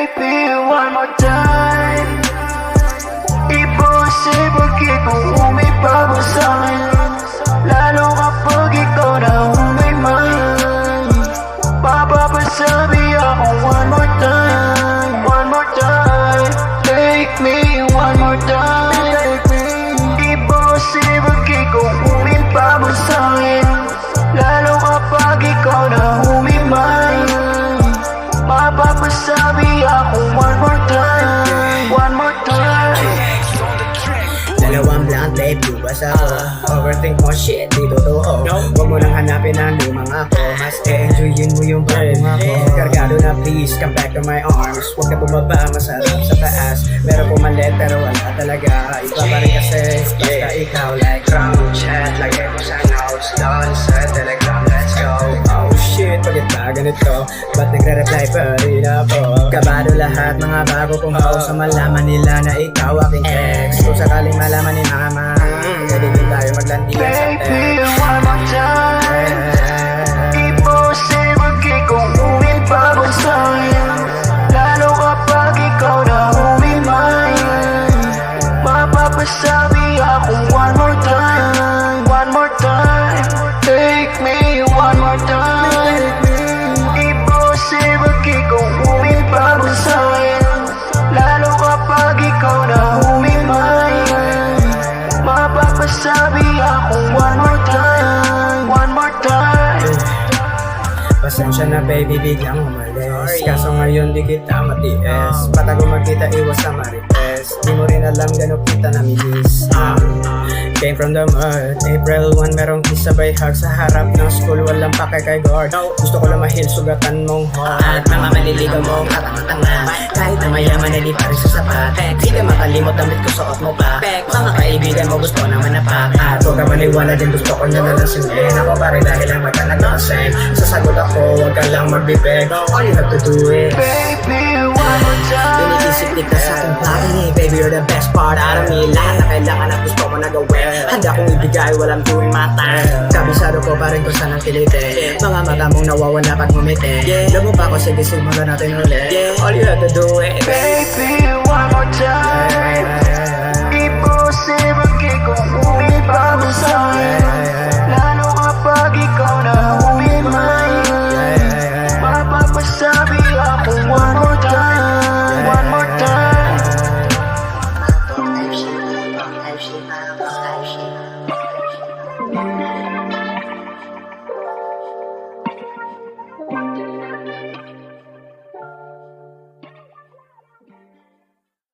Baby, one more time babe, luwas ako Overthink mo shit, di totoo. Huwag mo nang hanapin ang lumang ako. Mas e-enjoyin mo yung bagong ako. Kargado na please, come back to my arms. Huwag ka bumaba, masarap sa taas. Meron pumalit pero wala talaga. Iba pa rin kasi, basta ikaw like Crown chat, lagay mo sa notes. Doon sa telegram, let's go. Oh shit, bakit ba ganito? Ba't nagre-reply pa rin ako? Kabado lahat, mga bago kong house Sa malaman nila na ikaw aking ex. Kung sakaling malaman ni mama maglandian sa text Mapapasabi ako one more time One more time. Take me one more time Mapapasabi ako one more time. One more time. Pasensya na baby, biglang umalis. Kaso ngayon di kita matiis. Patago magkita, iwas sa marites. Di mo rin alam gano'n kita namimiss. Um, Came from the mud. April 1 merong kisabay hug Sa harap ng school. Walang pake kay guard. Gusto ko lang mahil sugatan mong heart. At mga maliligaw mong katanga-tanga Kahit na mayaman na di pa rin sa sapat. Di ka makalimot damit ko suot mo pa. Mga kaibigan mo gusto naman na pakat Huwag ka maniwala din gusto ko na nalasingin Ako pa rin dahil ang mata nagkasing Sasagot ako, huwag ka lang magbibig. All you have to do is Baby, one more time. Iniisip kita sa aking bagay Baby, you're the best part out of me. Lahat na kailangan at gusto ko na gawin Handa kong ibigay, walang tuwing mata Kabisado ko pa rin kung saan ang kiliti Mga mata mong nawawala pag ngumiti. Labo pa ako, sige simulan natin ulit. All you have to do is Baby, one more time